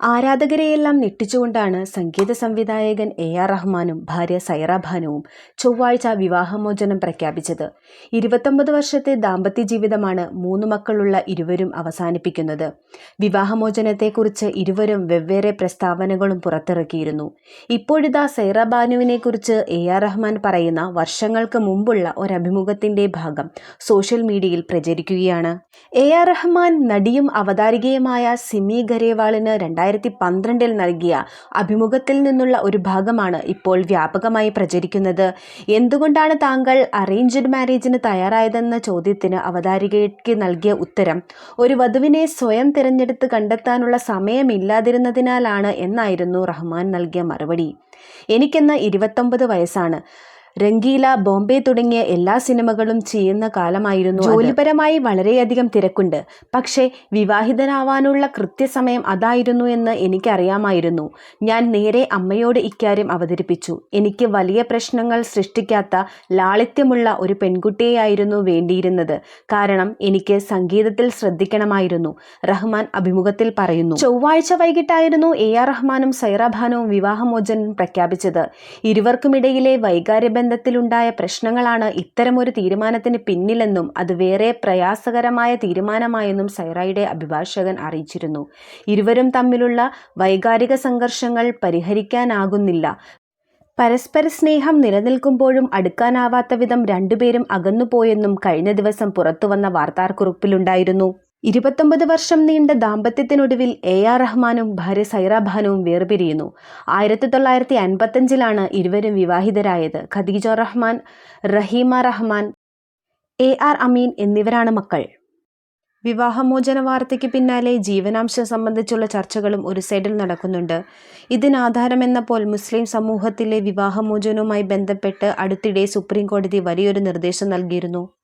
ആരാധകരെയെല്ലാം ഞെട്ടിച്ചുകൊണ്ടാണ് സംഗീത സംവിധായകൻ A R റഹ്മാനും ഭാര്യ സൈറ ഭാനുവും ചൊവ്വാഴ്ച വിവാഹമോചനം പ്രഖ്യാപിച്ചത്. ഇരുപത്തൊമ്പത് വർഷത്തെ ദാമ്പത്യ ജീവിതമാണ് മൂന്ന് മക്കളുള്ള ഇരുവരും അവസാനിപ്പിക്കുന്നത്. വിവാഹമോചനത്തെക്കുറിച്ച് ഇരുവരും വെവ്വേറെ പ്രസ്താവനകളും പുറത്തിറക്കിയിരുന്നു. ഇപ്പോഴിതാ സൈറ ഭാനുവിനെക്കുറിച്ച് എ ആർ റഹ്മാൻ പറയുന്ന വർഷങ്ങൾക്ക് മുമ്പുള്ള ഒരഭിമുഖത്തിന്റെ ഭാഗം സോഷ്യൽ മീഡിയയിൽ പ്രചരിക്കുകയാണ്. എ ആർ റഹ്മാൻ നടിയും അവതാരികയുമായ സിമി ഗരേവാളിന് രണ്ടായിരത്തി പന്ത്രണ്ടിൽ നൽകിയ അഭിമുഖത്തിൽ നിന്നുള്ള ഒരു ഭാഗമാണ് ഇപ്പോൾ വ്യാപകമായി പ്രചരിക്കുന്നത്. എന്തുകൊണ്ടാണ് താങ്കൾ അറേഞ്ച്ഡ് മാരേജിന് തയ്യാറായതെന്ന ചോദ്യത്തിന് അവതാരികയ്ക്ക് നൽകിയ ഉത്തരം ഒരു വധുവിനെ സ്വയം തിരഞ്ഞെടുത്ത് കണ്ടെത്താനുള്ള സമയമില്ലാതിരുന്നതിനാലാണ് എന്നായിരുന്നു റഹ്മാൻ നൽകിയ മറുപടി. എനിക്കെന്ന് ഇരുപത്തൊമ്പത് വയസ്സാണ്. രംഗീല ബോംബെ തുടങ്ങിയ എല്ലാ സിനിമകളും ചെയ്യുന്ന കാലമായിരുന്നു. ജോലിപരമായി വളരെയധികം തിരക്കുണ്ട്. പക്ഷേ വിവാഹിതനാവാനുള്ള കൃത്യസമയം അതായിരുന്നു എന്ന് എനിക്കറിയാമായിരുന്നു. ഞാൻ നേരെ അമ്മയോട് ഇക്കാര്യം അവതരിപ്പിച്ചു. എനിക്ക് വലിയ പ്രശ്നങ്ങൾ സൃഷ്ടിക്കാത്ത ലാളിത്യമുള്ള ഒരു പെൺകുട്ടിയെയായിരുന്നു വേണ്ടിയിരുന്നത്. കാരണം എനിക്ക് സംഗീതത്തിൽ ശ്രദ്ധിക്കണമായിരുന്നു. റഹ്മാൻ അഭിമുഖത്തിൽ പറയുന്നു ചൊവ്വാഴ്ച വൈകിട്ടായിരുന്നു എ ആർ റഹ്മാനും സൈറ വിവാഹമോചനം പ്രഖ്യാപിച്ചത്. ഇരുവർക്കുമിടയിലെ വൈകാര്യ ബന്ധത്തിലുണ്ടായ പ്രശ്നങ്ങളാണ് ഇത്തരമൊരു തീരുമാനത്തിന് പിന്നിലെന്നും അത് വേറെ പ്രയാസകരമായ തീരുമാനമായെന്നും സൈറയുടെ അഭിഭാഷകൻ അറിയിച്ചിരുന്നു. ഇരുവരും തമ്മിലുള്ള വൈകാരിക സംഘർഷങ്ങൾ പരിഹരിക്കാനാകുന്നില്ല. പരസ്പര സ്നേഹം നിലനിൽക്കുമ്പോഴും അടുക്കാനാവാത്ത വിധം രണ്ടുപേരും അകന്നുപോയെന്നും കഴിഞ്ഞ ദിവസം പുറത്തുവന്ന വാർത്താക്കുറിപ്പിലുണ്ടായിരുന്നു. ഇരുപത്തൊമ്പത് വർഷം നീണ്ട ദാമ്പത്യത്തിനൊടുവിൽ എ ആർ റഹ്മാനും ഭാര്യ സൈറ ഭാനുവും വേർപിരിയുന്നു. ആയിരത്തി തൊള്ളായിരത്തി അൻപത്തഞ്ചിലാണ് ഇരുവരും വിവാഹിതരായത്. ഖദീജ റഹ്മാൻ റഹീമ റഹ്മാൻ എ ആർ അമീൻ എന്നിവരാണ് മക്കൾ. വിവാഹമോചന വാർത്തയ്ക്ക് പിന്നാലെ ജീവനാംശം സംബന്ധിച്ചുള്ള ചർച്ചകളും ഒരു സൈഡിൽ നടക്കുന്നുണ്ട്. ഇതിനാധാരമെന്നപ്പോൾ മുസ്ലിം സമൂഹത്തിലെ വിവാഹമോചനവുമായി ബന്ധപ്പെട്ട് അടുത്തിടെ സുപ്രീം കോടതി വലിയൊരു നിർദ്ദേശം നൽകിയിരുന്നു.